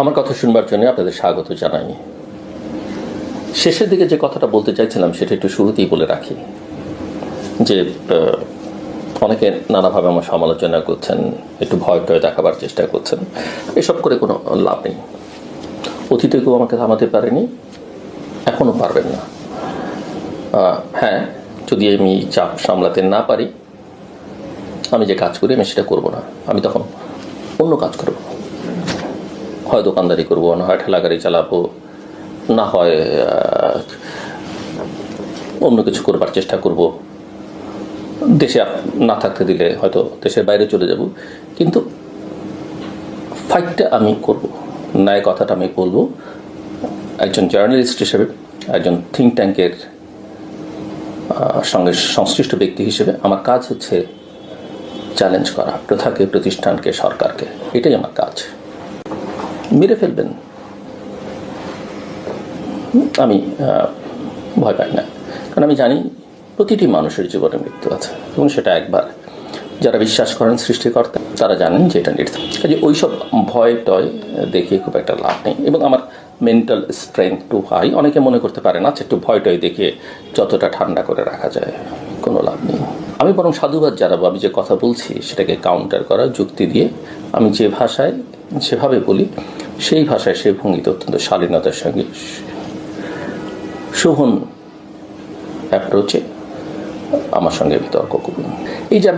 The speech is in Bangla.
আমার কথা শুনবার জন্য আপনাদের স্বাগত জানাই। শেষের দিকে যে কথাটা বলতে চাইছিলাম, সেটা একটু শুরুতেই বলে রাখি। যে অনেকে নানাভাবে আমার সমালোচনা করছেন, একটু ভয় টয় দেখাবার চেষ্টা করছেন। এসব করে কোনো লাভ নেই। অতীতে কেউ আমাকে থামাতে পারেনি এখনও পারবেন না। হ্যাঁ যদি আমি চাপ সামলাতে না পারি, আমি যে কাজ করি, আমি সেটা করব না। আমি তখন অন্য কাজ করব। হয় দোকানদারি করব, না হয় ঠেলাগাড়ি চালাবো, না হয় অন্য কিছু করবার চেষ্টা করব। দেশে না থাকতে দিলে হয়তো দেশের বাইরে চলে যাব, কিন্তু ফাইটটা আমি করব, ন্যায় কথাটা আমি বলব। একজন জার্নালিস্ট হিসেবে, একজন থিঙ্ক ট্যাঙ্কের সঙ্গে সংশ্লিষ্ট ব্যক্তি হিসেবে আমার কাজ হচ্ছে চ্যালেঞ্জ করা, প্রথাকে, প্রতিষ্ঠানকে, সরকারকে, এটাই আমার কাজ। মেরে ফেলবেন। আমি ভয় পাই না। কারণ আমি জানি প্রতিটি মানুষের জীবনে মৃত্যু আছে এবং সেটা একবার। যারা বিশ্বাস করেন সৃষ্টিকর্তা, তারা জানেন যে এটা নির্ধারণ কাজে ওইসব ভয়, টয় দেখিয়ে খুব একটা লাভ নেই। এবং আমার মেন্টাল স্ট্রেংথ টু হাই অনেকে মনে করতে পারেন আচ্ছা একটু ভয়, টয় দেখিয়ে যতটা ঠান্ডা করে রাখা যায়, কোনো লাভ নেই। আমি বরং সাধুবাদ জানাব। আমি যে কথা বলছি সেটাকে কাউন্টার করা যুক্তি দিয়ে আমি যে ভাষায়, যেভাবে বলি সেই ভাষায় সেই ভঙ্গিতে অত্যন্ত শালীনতার সঙ্গে শোভন অ্যাপ্রোচে আমার সঙ্গে বিতর্ক করুন। এই যে